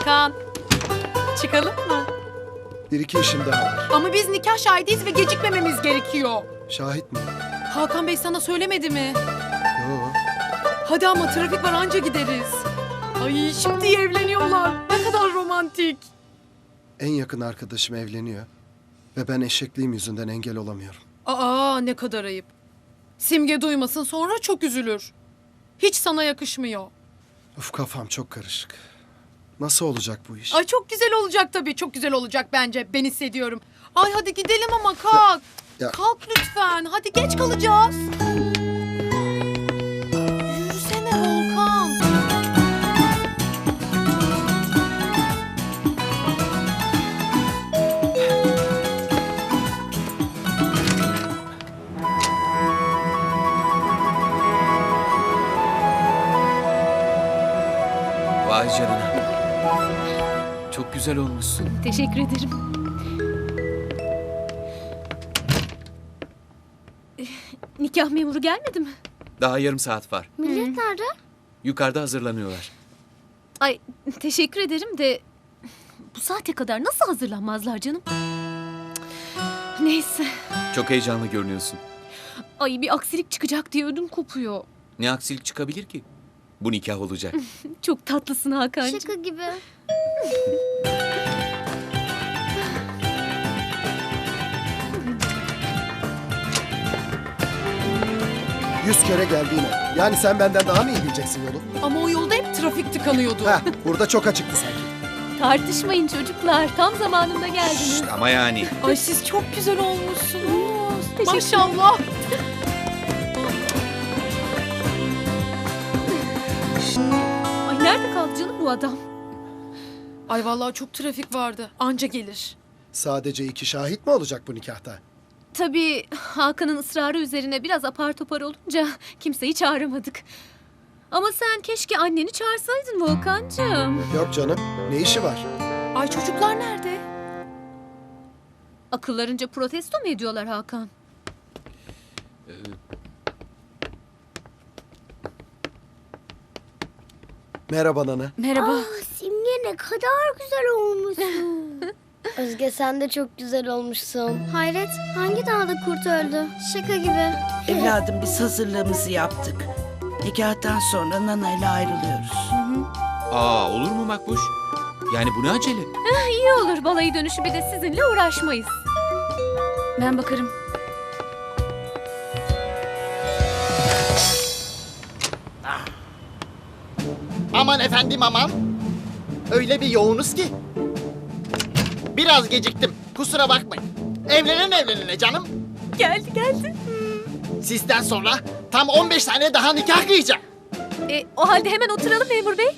Volkan. Çıkalım mı? Bir iki işim daha var. Ama biz nikah şahidiyiz ve gecikmememiz gerekiyor. Şahit mi? Hakan Bey sana söylemedi mi? Yo. Hadi ama trafik var anca gideriz. Ay şimdi evleniyorlar. Ne kadar romantik. En yakın arkadaşım evleniyor. Ve ben eşekliğim yüzünden engel olamıyorum. Aa ne kadar ayıp. Simge duymasın sonra çok üzülür. Hiç sana yakışmıyor. Uf kafam çok karışık. Nasıl olacak bu iş? Ay çok güzel olacak tabii. Çok güzel olacak bence. Ben hissediyorum. Ay hadi gidelim ama kalk. Ya- Kalk lütfen. Hadi geç kalacağız. Yürüsene Volkan. Vay canına. Çok güzel olmuşsun. Teşekkür ederim. Nikah memuru gelmedi mi? Daha yarım saat var. Millet nerede? Yukarıda hazırlanıyorlar. Ay teşekkür ederim de bu saate kadar nasıl hazırlanmazlar canım? Neyse. Çok heyecanlı görünüyorsun. Ay bir aksilik çıkacak diye ödüm kopuyor. Ne aksilik çıkabilir ki? Bu nikah olacak. Çok tatlısın Hakan'cığım. Şaka gibi. Yüz kere geldiğine. Yani sen benden daha mı iyi bileceksin yolu? Ama o yolda hep trafik tıkanıyordu. Heh, burada çok açıktı sanki. Tartışmayın çocuklar. Tam zamanında geldiniz. Ama yani. Ay siz çok güzel olmuşsunuz. Teşekkür Maşallah. Ay nerede kaldı canım bu adam? Ay vallahi çok trafik vardı. Anca gelir. Sadece iki şahit mi olacak bu nikahta? Tabii Hakan'ın ısrarı üzerine biraz apar topar olunca kimseyi çağıramadık. Ama sen keşke anneni çağırsaydın Volkan'cığım. Yok canım. Ne işi var? Ay çocuklar nerede? Akıllarınca protesto mu ediyorlar Hakan? Merhaba Nana. Merhaba. Aa, Simge ne kadar güzel olmuşsun. Özge sen de çok güzel olmuşsun. Hayret hangi dağda kurt öldü? Şaka gibi. Evladım biz hazırlığımızı yaptık. Nikahtan sonra Nana ile ayrılıyoruz. Aa olur mu Makbuş? Yani bu ne acele? İyi olur balayı dönüşü bir de sizinle uğraşmayız. Ben bakarım. Aman efendim aman. Öyle bir yoğunuz ki. Biraz geciktim. Kusura bakmayın. Evlenen evlenene canım. Geldi geldi. Sizden sonra tam 15 tane daha nikah kıyacağım. E, o halde hemen oturalım memur bey.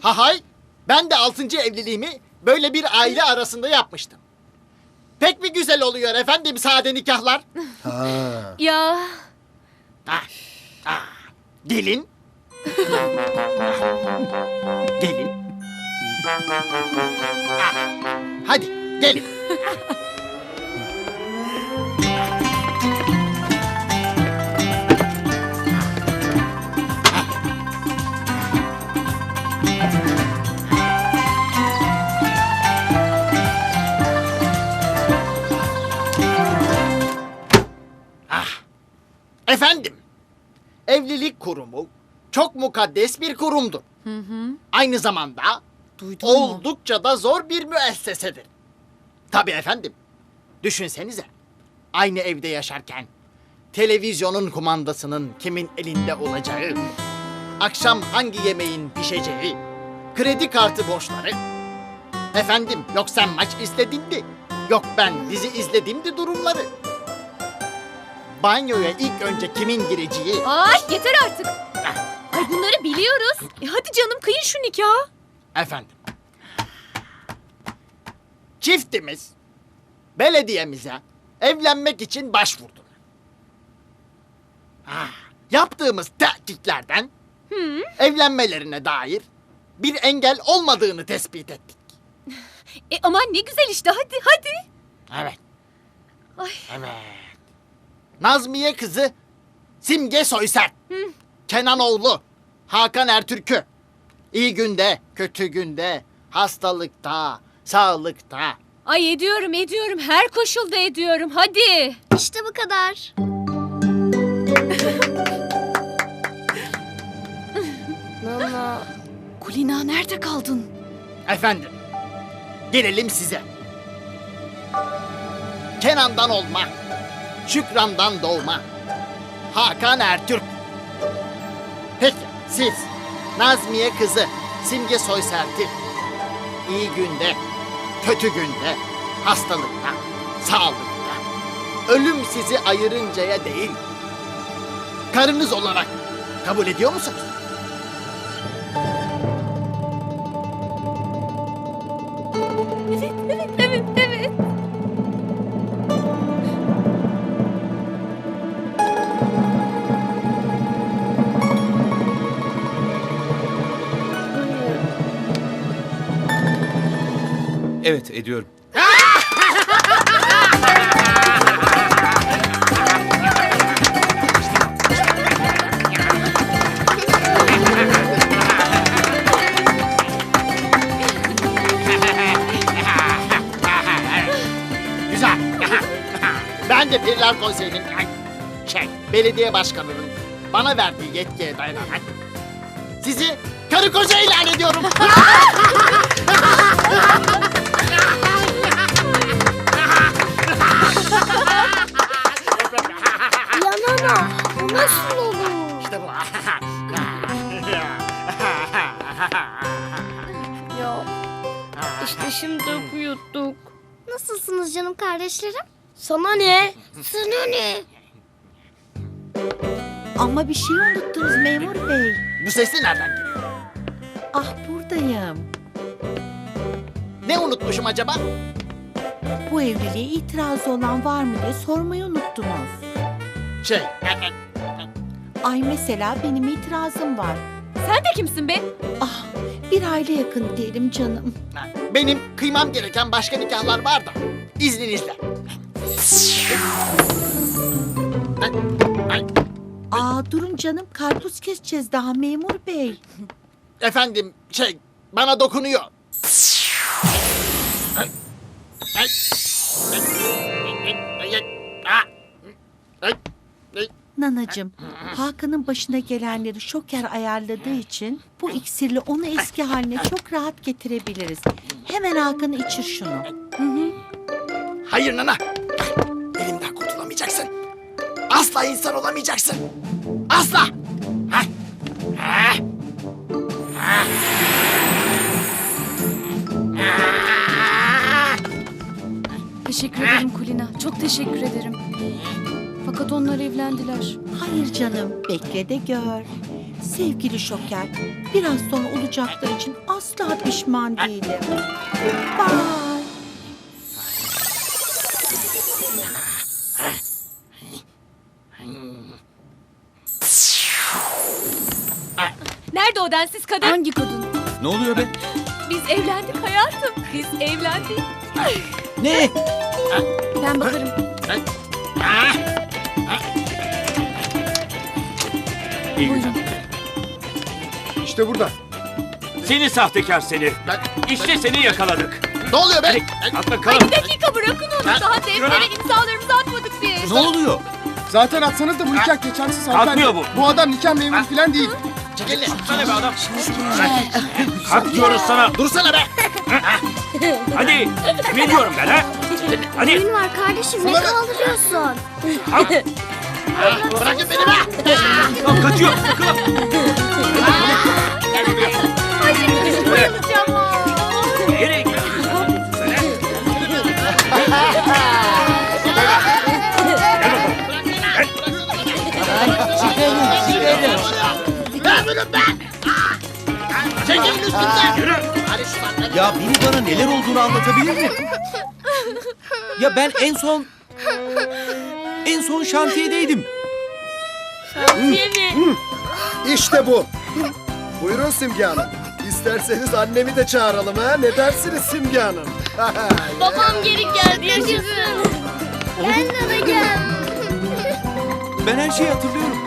Ha hay. Ben de 6. evliliğimi böyle bir aile arasında yapmıştım. Pek bir güzel oluyor efendim sade nikahlar. Ha. Ya Ah, ah. Gelin. Gelin. Ah, Hadi gelin. Efendim, evlilik kurumu çok mukaddes bir kurumdur. Aynı zamanda Duydun mu? oldukça da zor bir müessesedir. Tabii efendim. Düşünsenize. Aynı evde yaşarken televizyonun kumandasının kimin elinde olacağı, akşam hangi yemeğin pişeceği, kredi kartı borçları. Efendim yok sen maç izledin de, yok ben dizi izledim de durumları. Banyoya ilk önce kimin gireceği, ay yeter artık. Ay bunları biliyoruz. E, hadi canım kıyın şu nikahı. Efendim. Çiftimiz belediyemize evlenmek için başvurdu. Ah, yaptığımız tetkiklerden evlenmelerine dair bir engel olmadığını tespit ettik. E aman ne güzel işte hadi hadi. Evet. Ay. Evet. Nazmiye kızı Simge Soyser. Kenan oğlu Hakan Ertürk'ü. İyi günde, kötü günde Hastalıkta, sağlıkta. Ay ediyorum ediyorum her koşulda ediyorum hadi. İşte bu kadar. Nana. Kulina nerede kaldın? Efendim, gelelim size. Kenan'dan olma, Şükran'dan doğma, Hakan Ertürk. Siz, Nazmiye kızı, Simge Soysertil. İyi günde, kötü günde, hastalıkta, sağlıkta. Ölüm sizi ayırıncaya değil, karınız olarak kabul ediyor musunuz? Evet ediyorum. Güzel. ben de Periler Konseyi'nin şey, belediye başkanının bana verdiği yetkiye dayanarak sizi karı koca ilan ediyorum. canım kardeşlerim? Sana ne? Sana ne? Ama bir şey unuttunuz memur bey. bu sesli nereden geliyor? Ah buradayım. Ne unutmuşum acaba? Bu evliliğe itirazı olan var mı diye sormayı unuttunuz. Şey, Ay mesela benim itirazım var. Sen de kimsin be? Ah bir aile yakın diyelim canım. benim kıymam gereken başka nikahlar var da. İzninizle. Ay, ay, Aa durun canım karpuz keseceğiz daha memur bey. Efendim, şey, bana dokunuyor. Ay, ay, ay, ay, ay, ay, ay. Nanacığım Hakan'ın başına gelenleri şoker ayarladığı için bu iksirle onu eski haline çok rahat getirebiliriz. Hemen Hakan'ı içir şunu. Hayır nana. Elimden kurtulamayacaksın. Asla insan olamayacaksın. Asla. Teşekkür ederim Kulina. Çok teşekkür ederim. Fakat onlar evlendiler. Hayır canım, bekle de gör. Sevgili Şoker, biraz sonra olacaklar için asla pişman değilim. Bye. Nerede o densiz kadın? Hangi kadın? Ne oluyor be? Biz evlendik hayatım. Biz evlendik. Ne? Ben bakarım. İyi güzel. İşte burada. Seni sahtekar seni. İşte seni yakaladık. Ne oluyor be? At bakalım. Bir dakika bırakın onu. Ha? Daha deftere imzalarımızı atmadık biz. Ne oluyor? Zaten atsanız da bu nikah geçersiz Kalkmıyor hanımefendi. Bu adam nikah memuru falan değil. Çekil. Sana be adam. Kalk diyoruz sana. Dursana be. Hadi. Ne diyorum ben ha? Hadi. Düğün var kardeşim ne Sana- kaldırıyorsun? Kalk. Bırakın beni be. Kalk kaçıyor. Bakalım. Gel buraya. Bayılacağım. Nereye gidiyorsun? Ben bunu be. Çekilin üstümden. Yürü. Ya biri bana neler olduğunu anlatabilir mi? Ya ben en son... En son şantiyedeydim. İşte bu. Buyurun Simge Hanım. İsterseniz annemi de çağıralım ha. Ne dersiniz Simge Hanım? Babam geri geldi yaşasın. Ben de gel. Ben her şeyi hatırlıyorum.